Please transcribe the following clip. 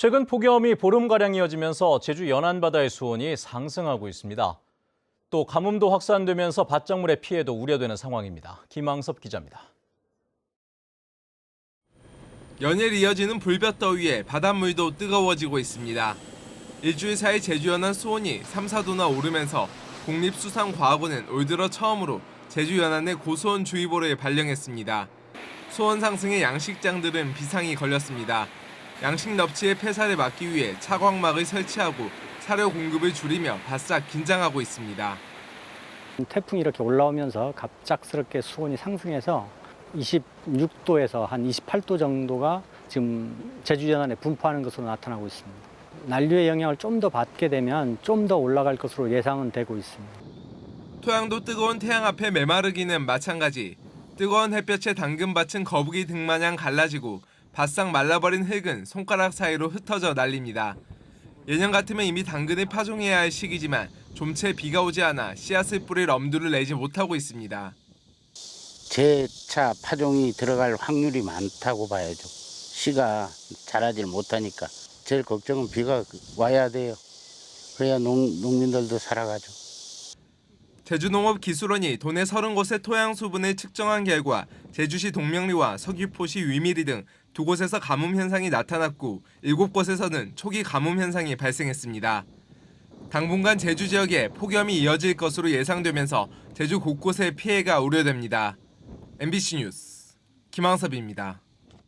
최근 폭염이 보름가량 이어지면서 제주 연안바다의 수온이 상승하고 있습니다. 또 가뭄도 확산되면서 바닷물의 피해도 우려되는 상황입니다. 김항섭 기자입니다. 연일 이어지는 불볕더위에 바닷물도 뜨거워지고 있습니다. 일주일 사이 제주 연안 수온이 3, 4도나 오르면서 국립수산과학원은 올 들어 처음으로 제주 연안에 고수온 주의보를 발령했습니다. 수온 상승에 양식장들은 비상이 걸렸습니다. 양식 넙치의 폐사를 막기 위해 차광막을 설치하고 사료 공급을 줄이며 바싹 긴장하고 있습니다. 태풍이 이렇게 올라오면서 갑작스럽게 수온이 상승해서 26도에서 한 28도 정도가 지금 제주 연안에 분포하는 것으로 나타나고 있습니다. 난류의 영향을 좀 더 받게 되면 좀 더 올라갈 것으로 예상은 되고 있습니다. 토양도 뜨거운 태양 앞에 메마르기는 마찬가지. 뜨거운 햇볕에 당근밭은 거북이 등 마냥 갈라지고 바싹 말라버린 흙은 손가락 사이로 흩어져 날립니다. 예년 같으면 이미 당근을 파종해야 할 시기지만 좀 채 비가 오지 않아 씨앗을 뿌릴 엄두를 내지 못하고 있습니다. 재차 파종이 들어갈 확률이 많다고 봐야죠. 씨가 자라질 못하니까 제일 걱정은 비가 와야 돼요. 그래야 농, 농민들도 살아가죠. 제주농업기술원이 도내 30곳의 토양 수분을 측정한 결과 제주시 동명리와 서귀포시 위미리 등 두 곳에서 가뭄 현상이 나타났고 일곱 곳에서는 초기 가뭄 현상이 발생했습니다. 당분간 제주 지역에 폭염이 이어질 것으로 예상되면서 제주 곳곳에 피해가 우려됩니다. MBC 뉴스 김항섭입니다.